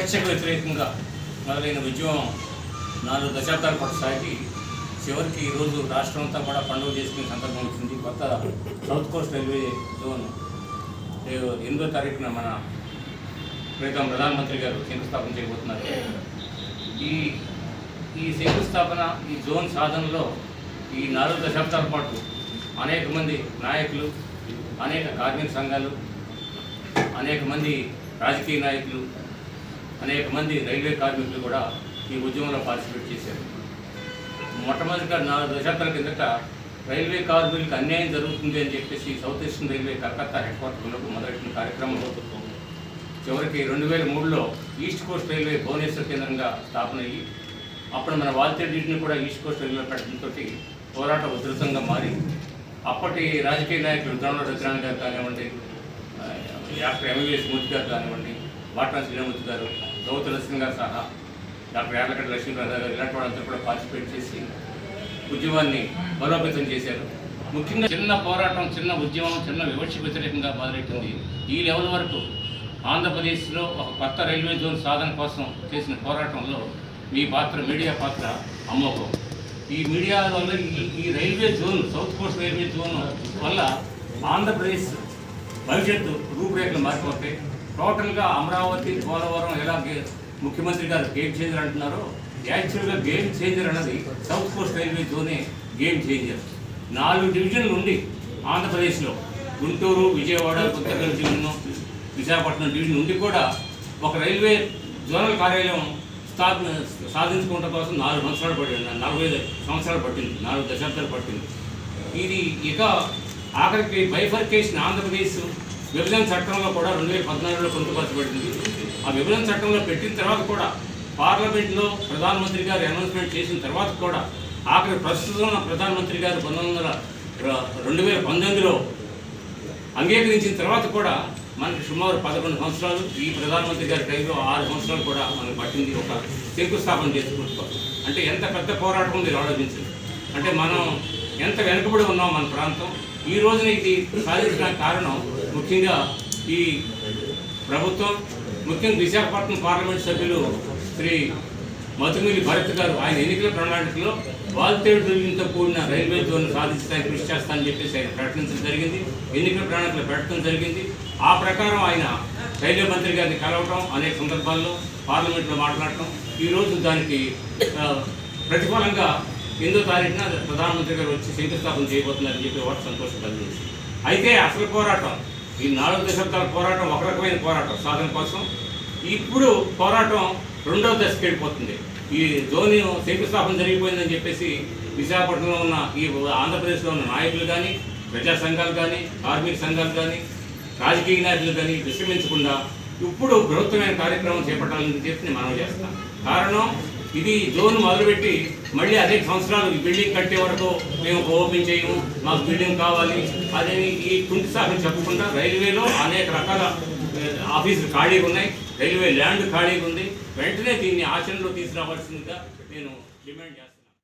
వివక్షకు వ్యతిరేకంగా మొదలైన ఉద్యమం నాలుగు దశాబ్దాల పాటు సాగి చివరికి ఈరోజు రాష్ట్రం అంతా కూడా పండుగ చేసుకునే సందర్భం వచ్చింది. కొత్త సౌత్ కోస్ట్ రైల్వే జోన్ ఎనిమిదో తారీఖున మన ప్రీతం ప్రధానమంత్రి గారు శంకుస్థాపన చేయబోతున్నారు. ఈ ఈ శంకుస్థాపన ఈ జోన్ సాధనలో ఈ నాలుగు దశాబ్దాల పాటు అనేక మంది నాయకులు అనేక కార్మిక సంఘాలు అనేక మంది రాజకీయ నాయకులు అనేక మంది రైల్వే కార్మికులు కూడా ఈ ఉద్యమంలో పార్టిసిపేట్ చేశారు. మొట్టమొదటిగా నాలుగు దశాబ్దాల కిందట రైల్వే కార్మికులకు అన్యాయం జరుగుతుంది అని చెప్పేసి south eastern railway Calcutta head క్వార్టర్లకు మొదలెట్టిన కార్యక్రమంలో చివరికి రెండు వేల మూడులో ఈస్ట్ కోస్ట్ రైల్వే భువనేశ్వర్ కేంద్రంగా స్థాపన అయ్యి అప్పుడు మన వాల్తేడిని కూడా ఈస్ట్ కోస్ట్ రైల్వే పెట్టడంతో పోరాటం ఉధృతంగా మారి అప్పటి రాజకీయ నాయకులు ద్రోణ రుద్రాణి గారు కానివ్వండి యాక్టర్ డాక్టర్ ఎంవీఎస్ మూర్తి గారు కానివ్వండి బాటా శ్రీరామూర్తి గారు గౌతమ సింగ్ గారు సహా డాక్టర్ యార్లగడ్డ లక్ష్మీనారాయణ గారు ఇలాంటి వాళ్ళంతా కూడా పార్టిసిపేట్ చేసి ఉద్యమాన్ని బలోపేతం చేశారు. ముఖ్యంగా చిన్న పోరాటం చిన్న ఉద్యమం చిన్న వివక్ష వ్యతిరేకంగా మొదలెట్టింది. ఈ లెవెల్ వరకు ఆంధ్రప్రదేశ్లో ఒక కొత్త రైల్వే జోన్ సాధన కోసం చేసిన పోరాటంలో మీ పాత్ర మీడియా పాత్ర అమ్మకం ఈ మీడియా వల్ల ఈ ఈ railway zone south coast railway zone వల్ల ఆంధ్రప్రదేశ్ భవిష్యత్తు రూపురేఖలు మారిపోతాయి. టోటల్గా అమరావతి పోలవరం ఎలా ముఖ్యమంత్రి గారు గేమ్ చేంజర్ అంటున్నారో యాక్చువల్గా గేమ్ చేంజర్ అన్నది సౌత్ కోస్ట్ రైల్వే జోనే గేమ్ చేంజర్. నాలుగు డివిజన్లు ఉండి ఆంధ్రప్రదేశ్లో. గుంటూరు విజయవాడ కొత్తగూడెం డివిజన్ విశాఖపట్నం డివిజన్ ఉండి కూడా ఒక రైల్వే జోనల్ కార్యాలయం స్థాపన సాధించుకోవడం కోసం నాలుగు సంవత్సరాలు పట్టింది. నలభై ఐదు సంవత్సరాలు పట్టింది. నాలుగు దశాబ్దాలు పట్టింది. ఇది ఇక ఆఖరికి బైఫర్కేషన్ ఆంధ్రప్రదేశ్ విభజన చట్టంలో కూడా రెండు వేల పద్నాలుగులో పొందుపరచబడింది. ఆ విభజన చట్టంలో పెట్టిన తర్వాత కూడా పార్లమెంట్లో ప్రధానమంత్రి గారు అనౌన్స్మెంట్ చేసిన తర్వాత కూడా ఆఖరి ప్రస్తుతం ప్రధానమంత్రి గారు పంతొమ్మిది వందల రెండు వేల పంతొమ్మిదిలో అంగీకరించిన తర్వాత కూడా మనకి సుమారు పదకొండు సంవత్సరాలు ఈ ప్రధానమంత్రి గారి టైంలో ఆరు సంవత్సరాలు కూడా మనకు పట్టింది ఒక శంకుస్థాపన చేసుకుంటూ. అంటే ఎంత పెద్ద పోరాటం మీరు ఆలోచించండి అంటే మనం ఎంత వెనుకబడి ఉన్నాం మన ప్రాంతం. ఈ రోజున ఇది సాధించడానికి కారణం ముఖ్యంగా ఈ ప్రభుత్వం ముఖ్యంగా విశాఖపట్నం పార్లమెంట్ సభ్యులు శ్రీ మధుమిలి భరత్ గారు ఆయన ఎన్నికల ప్రణాళికలో వాల్తేడు దుర్గంతో కూడిన రైల్వే జోన్ సాధించడానికి కృషి చేస్తానని చెప్పేసి ఆయన ప్రకటించడం జరిగింది. ఎన్నికల ప్రణాళికలు పెట్టడం జరిగింది. ఆ ప్రకారం ఆయన రైల్వే మంత్రి గారిని కలవటం అనేక సందర్భాల్లో పార్లమెంట్లో మాట్లాడటం ఈరోజు దానికి ప్రతిఫలంగా ఎనిమిదో తారీఖున ప్రధానమంత్రి గారు వచ్చి శంకుస్థాపన చేయబోతున్నారని చెప్పి వాటి సంతోషం కలిగింది అయితే అసలు పోరాటం ఈ నాలుగు దశాబ్దాల పోరాటం ఒక రకమైన పోరాటం సాధన కోసం. ఇప్పుడు పోరాటం రెండవ దశకి వెళ్ళిపోతుంది. ఈ ధోని శంకుస్థాపన జరిగిపోయిందని చెప్పేసి విశాఖపట్నంలో ఉన్న ఈ ఆంధ్రప్రదేశ్లో ఉన్న నాయకులు కానీ ప్రజా సంఘాలు కానీ కార్మిక సంఘాలు కానీ రాజకీయ నాయకులు కానీ విశ్రమించకుండా ఇప్పుడు బృహత్తమైన కార్యక్రమం చేపట్టాలని చెప్పి నేను మనం చేస్తాను. కారణం ఇది జోన్ మొదలుపెట్టి మళ్ళీ అనేక సంవత్సరాలు బిల్డింగ్ కట్టే వరకు మేము ఓపెన్ చేయము మాకు బిల్డింగ్ కావాలి. అదే ఈ కుంటి సాగుని చెప్పకుండా రైల్వేలో అనేక రకాల ఆఫీసులు ఖాళీగా ఉన్నాయి. రైల్వే ల్యాండ్ ఖాళీగా ఉంది. వెంటనే దీన్ని ఆచరణలో తీసుకురావాల్సిందిగా నేను డిమాండ్ చేస్తాను